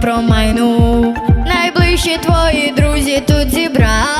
промайнув, найближчі твої друзі тут зібрали.